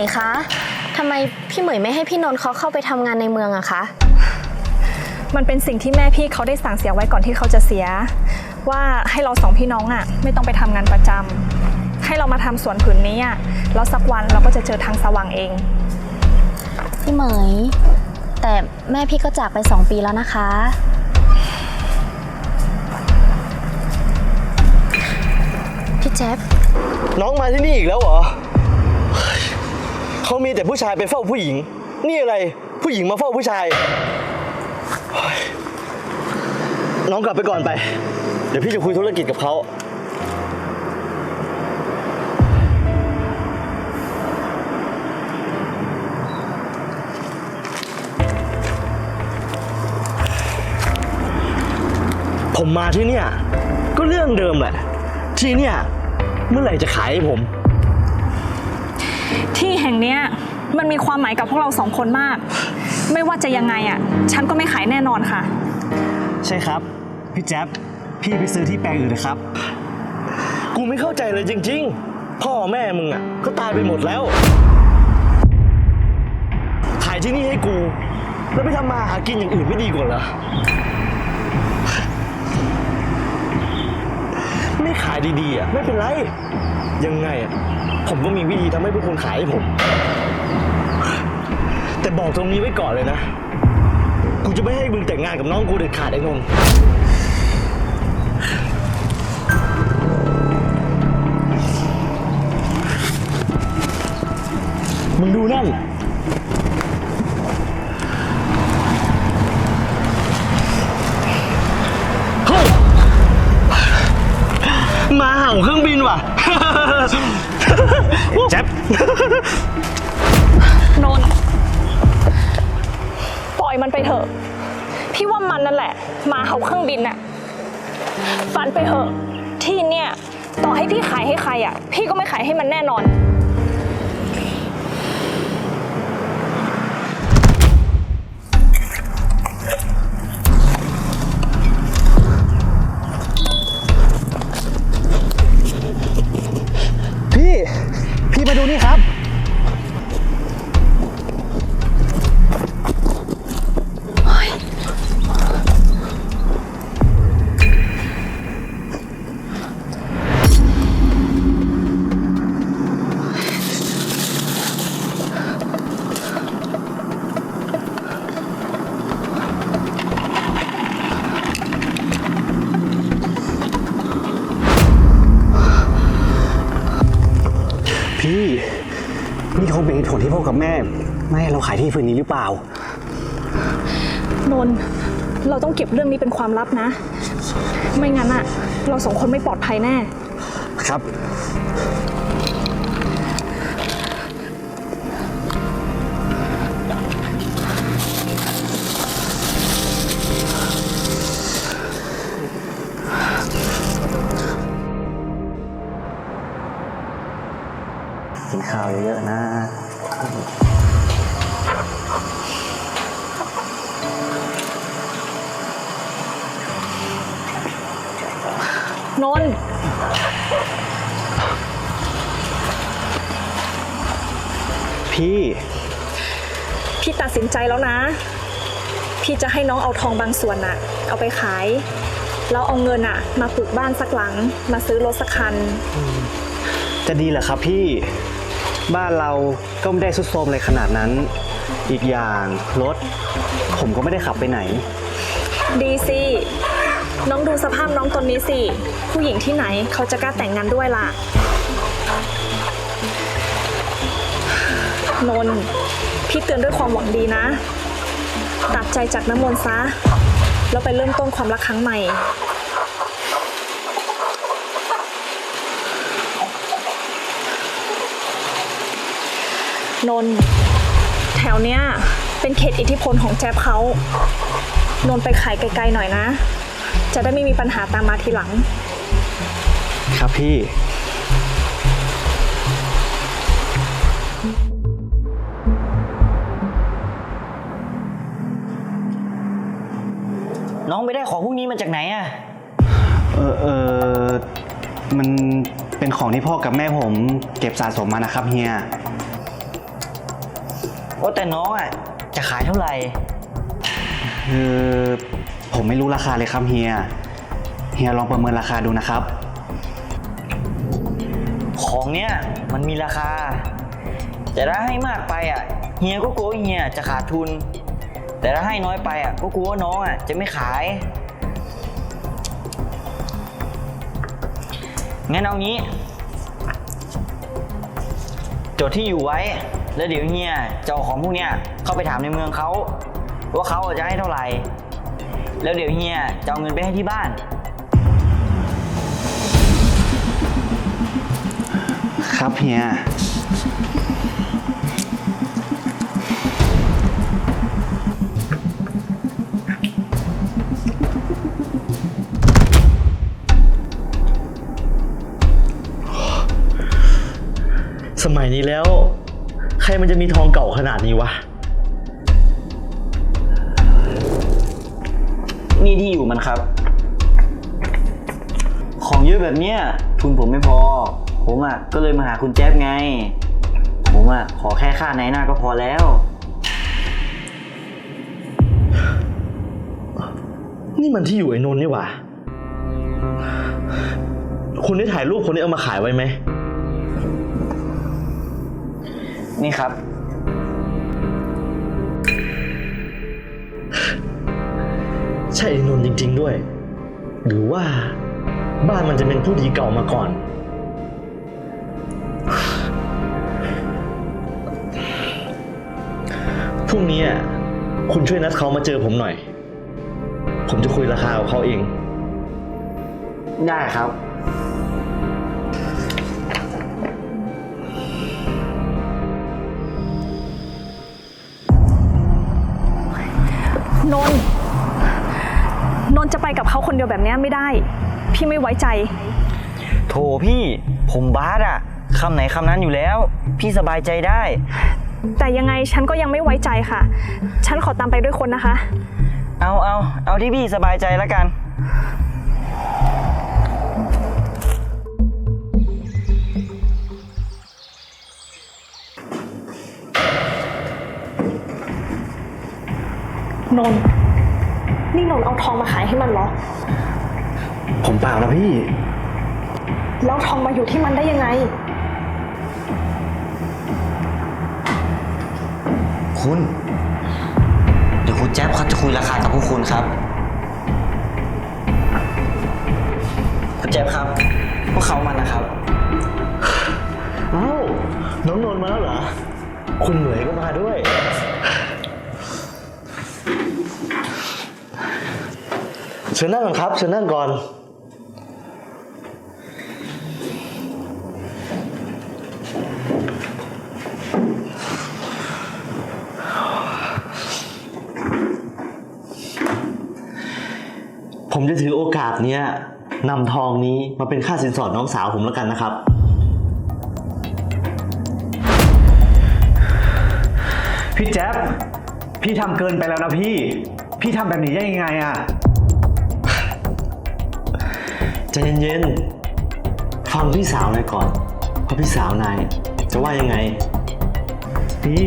ยคะทำไมพี่เหมยไม่ให้พี่นนท์เขาเข้าไปทำงานในเมืองอะคะ มันเป็นสิ่งที่แม่พี่เขาได้สั่งเสียไว้ก่อนที่เขาจะเสีย ว่าให้เราสองพี่น้องอะไม่ต้องไปทำงานประจำให้เรามาทำสวนผืนนี้อะแล้วสักวันเราก็จะเจอทางสว่างเอง พี่เหมย แต่แม่พี่ก็จากไปสองปีแล้วนะคะ พี่แจ๊บน้องมาที่นี่อีกแล้วเหรอเฮ้ย เขามีแต่ผู้ชายไปเฝ้าผู้หญิง นี่อะไรผู้หญิงมาเฝ้าผู้ชายเฮ้ยน้องกลับไปก่อนไป เดี๋ยวพี่จะคุยธุรกิจกับเขาผมมาที่เนี่ยก็เรื่องเดิมแหละ ที่เนี่ยเมื่อไหร่จะขายให้ผม ที่แห่งเนี้ยมันมีความหมายกับพวกเราสองคนมาก ไม่ว่าจะยังไงอะ ฉันก็ไม่ขายแน่นอนค่ะ ใช่ครับ พี่แจ๊บพี่ไปซื้อที่แปลงอื่นนะครับ กูไม่เข้าใจเลยจริง ๆ พ่อแม่มึงอะก็ตายไปหมดแล้ว ขายที่นี่ให้กู แล้วไปทำมาหากินอย่างอื่นไม่ดีกว่าเหรอ ไม่ขายดีๆอะไม่เป็นไร ยังไงอะผมก็มีวิธีทำให้พวกคุณขายให้ผม แต่บอกตรงนี้ไว้ก่อนเลยนะ กูจะไม่ให้มึงแต่งงานกับน้องกูเด็ดขาดไอ้นนท์มึงดูนั่น แจ๊บนนท์ปล่อยมันไปเถอะ พี่ว่ามันนั่นแหละ มาเอาเครื่องบินน่ะฝันไปเถอะ ที่เนี่ย ต่อให้พี่ขายให้ใครอะ พี่ก็ไม่ขายให้มันแน่นอน พี่นี่คงเป็นเหตุผลที่พ่อกับแม่ ไม่ให้เราขายที่ฟืนนี้หรือเปล่า นนท์เราต้องเก็บเรื่องนี้เป็นความลับนะ ไม่งั้นอะเราสองคนไม่ปลอดภัยแน่ ครับ กินข้าวเยอะๆนะนนท์พี่ พี่ตัดสินใจแล้วนะ พี่จะให้น้องเอาทองบางส่วนน่ะ เอาไปขาย แล้วเอาเงินอะ มาปลูกบ้านสักหลัง มาซื้อรถสักคัน จะดีเหรอครับพี่ บ้านเราก็ไม่ได้สุดโทรมเลยขนาดนั้น อีกอย่างรถ ผมก็ไม่ได้ขับไปไหน ดีสิ น้องดูสภาพน้องตอนนี้สิ ผู้หญิงที่ไหนเขาจะกล้าแต่งงานด้วยล่ะ นนท์พี่เตือนด้วยความหวังดีนะ ตัดใจจากน้ำมนต์ซะ แล้วไปเริ่มต้นความรักครั้งใหม่ นนท์แถวเนี้ยเป็นเขตอิทธิพลของแจ๊บเขานนท์ไปขายไกลๆหน่อยนะ จะได้ไม่มีปัญหาตามมาทีหลัง ครับพี่ น้องไปได้ของพวกนี้มาจากไหนอะเออเออมันเป็นของที่พ่อกับแม่ผมเก็บสะสมมานะครับเฮีย ว่าแต่น้องอะจะขายเท่าไหร่ คือผมไม่รู้ราคาเลยครับเฮีย เฮียลองประเมินราคาดูนะครับ ของเนี้ยมันมีราคา แต่ถ้าให้มากไปอะเฮียก็กลัวว่าเฮียจะขาดทุน แต่ถ้าให้น้อยไปอะก็กลัวว่าน้องอะจะไม่ขาย งั้นเอางี้ จดที่อยู่ไว้ แล้วเดี๋ยวเฮียจะเอาของพวกเนี้ยเข้าไปถามในเมืองเขาว่าเขาจะให้เท่าไหร่ แล้วเดี๋ยวเฮียจะเอาเงินไปให้ที่บ้าน ครับเฮีย สมัยนี้แล้ว ใครมันจะมีทองเก่าขนาดนี้วะ นี่ที่อยู่มันครับ ของเยอะแบบเนี้ยทุนผมไม่พอ ผมอะก็เลยมาหาคุณแจ๊บไง ผมอะขอแค่ค่าไหนหน้าก็พอแล้ว นี่มันที่อยู่ไอ้นนท์นี่หว่า คุณได้ถ่ายรูปคนนี้เอามาขายไว้ไหม นี่ครับ ใช่ไอ้นนท์จริง ๆด้วย หรือว่าบ้านมันจะเป็นผู้ดีเก่ามาก่อน พรุ่งนี้อะคุณช่วยนัดเขามาเจอผมหน่อย ผมจะคุยราคากับเขาเอง ได้ครับ นนท์นนท์จะไปกับเขาคนเดียวแบบเนี้ยไม่ได้ พี่ไม่ไว้ใจ โถพี่ ผมบาสอะคำไหนคำนั้นอยู่แล้ว พี่สบายใจได้ แต่ยังไงฉันก็ยังไม่ไว้ใจค่ะ ฉันขอตามไปด้วยคนนะคะ เอาเอาเอาที่พี่สบายใจแล้วกัน นนท์นี่นนท์เอาทองมาขายให้มันเหรอ ผมเปล่านะพี่ แล้วทองมาอยู่ที่มันได้ยังไง คุณ เดี๋ยวคุณแจ๊บเขาจะคุยราคากับพวกคุณครับ คุณแจ๊บครับ พวกเขามันนะครับ เอ้าน้องนนท์มาแล้วเหรอ คุณเหมยก็มาด้วย เชิญนั่งก่อนครับเชิญนั่งก่อนผมจะถือโอกาสเนี้ยนำทองนี้มาเป็นค่าสินสอดน้องสาวผมแล้วกันนะครับ พี่แจ๊บพี่ทำเกินไปแล้วนะพี่ พี่ทำแบบนี้ได้ยังไงอะ ใจเย็นๆ ฟังพี่สาวนายก่อนเพราะพี่สาวนายจะว่ายังไง พี่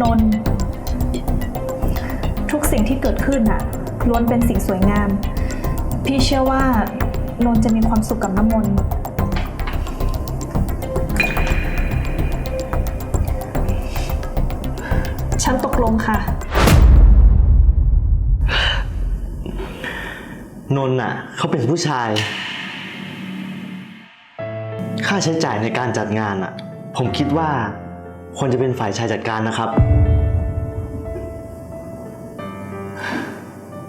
นนท์ทุกสิ่งที่เกิดขึ้นน่ะล้วนเป็นสิ่งสวยงาม พี่เชื่อว่านนท์จะมีความสุขกับน้ำมนต์ฉันตกลงค่ะ นนท์น่ะเขาเป็นผู้ชาย ค่าใช้จ่ายในการจัดงานอะ ผมคิดว่าควรจะเป็นฝ่ายชายจัดการนะครับ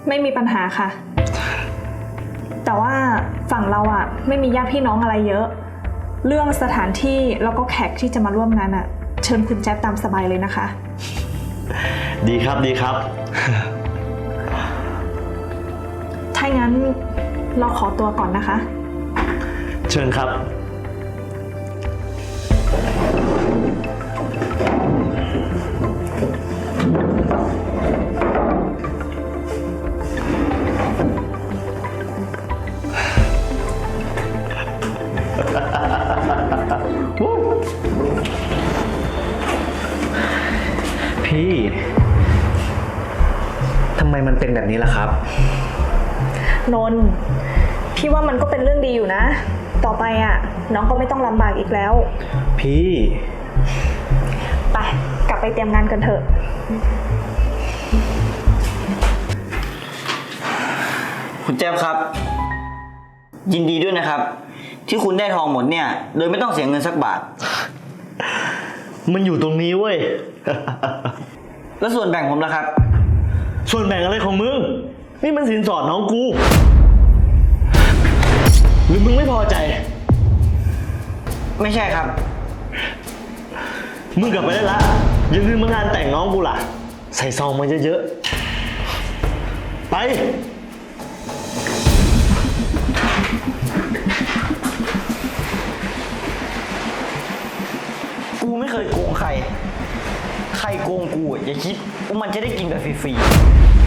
ไม่มีปัญหาค่ะ แต่ว่าฝั่งเราอะไม่มีญาติพี่น้องอะไรเยอะ เรื่องสถานที่แล้วก็แขกที่จะมาร่วมงานอะเชิญคุณแจ๊บตามสบายเลยนะคะ ดีครับดีครับ ถ้างั้นเราขอตัวก่อนนะคะ เชิญครับ พี่ ทำไมมันเป็นแบบนี้ล่ะครับ นนท์พี่ว่ามันก็เป็นเรื่องดีอยู่นะ ต่อไปอะ น้องก็ไม่ต้องลำบากอีกแล้ว พี่ไปกลับไปเตรียมงานกันเถอะ คุณแจ๊บครับ ยินดีด้วยนะครับ ที่คุณได้ทองหมดเนี่ย โดยไม่ต้องเสียเงินสักบาท มันอยู่ตรงนี้เว้ย แล้วส่วนแบ่งผมล่ะครับ ส่วนแบ่งอะไรของมึง นี่มันสินสอดน้องกู หรือมึงไม่พอใจ ไม่ใช่ครับ มึงกลับไปได้ละอย่าลืมมางานแต่งน้องกูล่ะ ใส่ซองมาเยอะๆ ไป กูไม่เคยโกงใคร ใครโกงกูอะอย่าคิดว่ามันจะได้กินแบบฟรีช่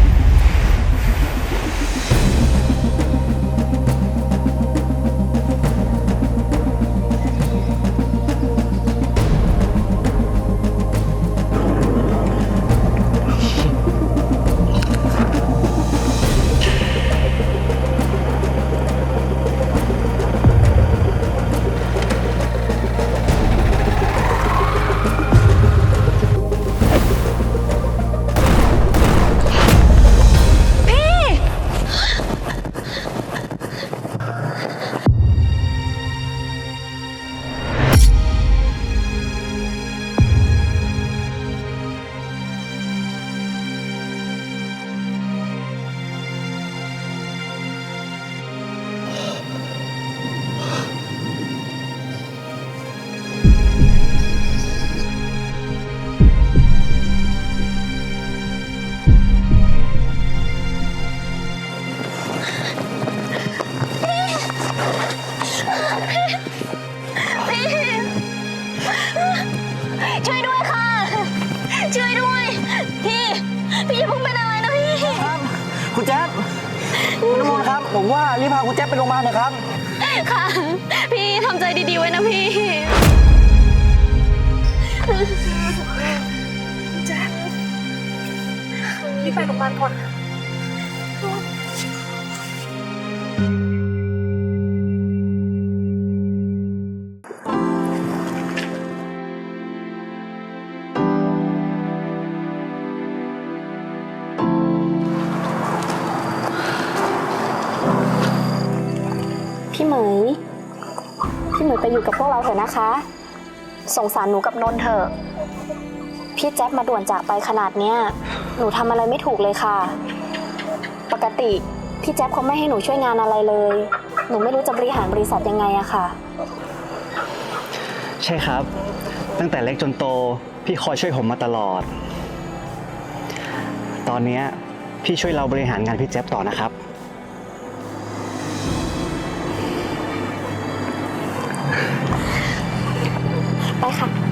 รีบไปโรงพยาบาลก่อนพี่เหมย พี่เหมยไปอยู่กับพวกเราเถอะนะคะ สงสารหนูกับนนท์เถอะ พี่แจ๊บมาด่วนจากไปขนาดเนี้ย หนูทำอะไรไม่ถูกเลยค่ะ ปกติพี่แจ๊บเขาไม่ให้หนูช่วยงานอะไรเลย หนูไม่รู้จะบริหารบริษัทยังไงอะค่ะ ใช่ครับ ตั้งแต่เล็กจนโต พี่คอยช่วยผมมาตลอด ตอนเนี้ยพี่ช่วยเราบริหารงานพี่แจ๊บต่อนะครับ ไปค่ะ